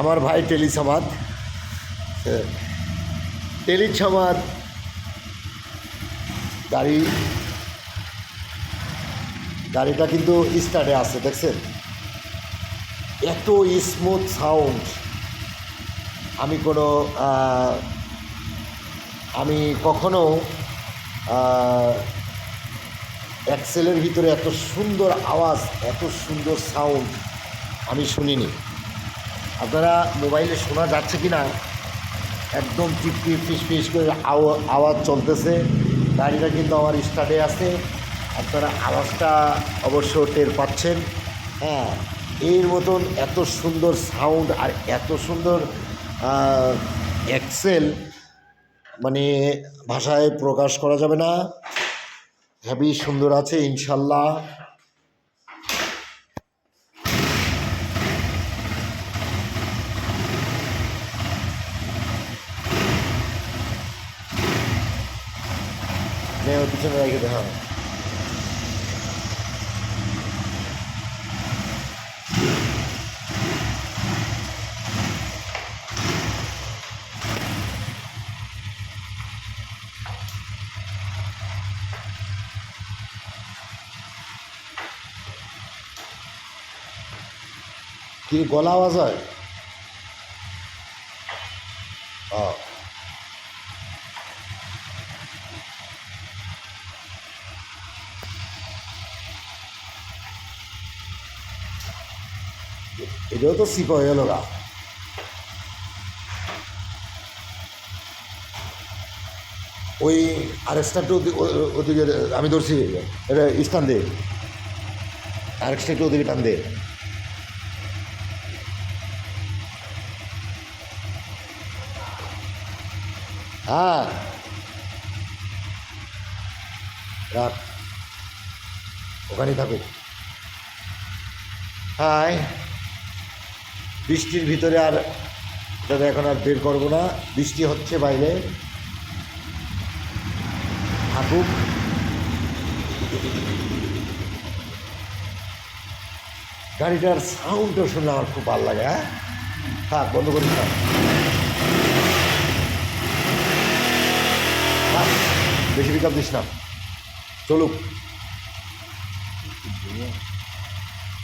আমার ভাই টেলিসমাদ টেলিসমাদ গাড়ি, গাড়িটা কিন্তু স্টার্টে আছে, দেখছেন? এত স্মুথ সাউন্ড আমি কোনো আমি কখনো অ্যাক্সেলের ভিতরে এত সুন্দর আওয়াজ, এত সুন্দর সাউন্ড আমি শুনিনি। আপনারা মোবাইলে শোনা যাচ্ছে কি না একদম টিপটিপ ফিস করে আওয়া- আওয়াজ চলতেছে। গাড়িটা কিন্তু আমার স্টার্টে আছে। আপনারা আওয়াজটা অবশ্য টের পাচ্ছেন। হ্যাঁ এর মতন এত সুন্দর সাউন্ড আর এত সুন্দর এক্সেল মানে ভাষায় প্রকাশ করা যাবে না। হেভি সুন্দর আছে, ইনশাল্লাহ। নে, ওর পিছনে রেখে দে হ্যাঁ। কি গলা আওয়াজ হয়? ও এটাও তো সিপ হয়ে গেল গা। ওই ও- ও- ওদিকে, আমি ধরছি, এটা স্থান দে। আরেকটা একটু ওদিকে টান দে। হ্যাঁ। রাখ। ওখানেই থাকুক হাই। বৃষ্টির ভিতরে আর এটা এখন আর বের করব না। বৃষ্টি হচ্ছে বাইরে। থাকুক। গাড়িটার সাউন্ডটা শুনলে আমার খুব ভালো লাগে হ্যাঁ? থাক, বন্ধ করি, থাক। বেশি পিক দিস না। চলুক।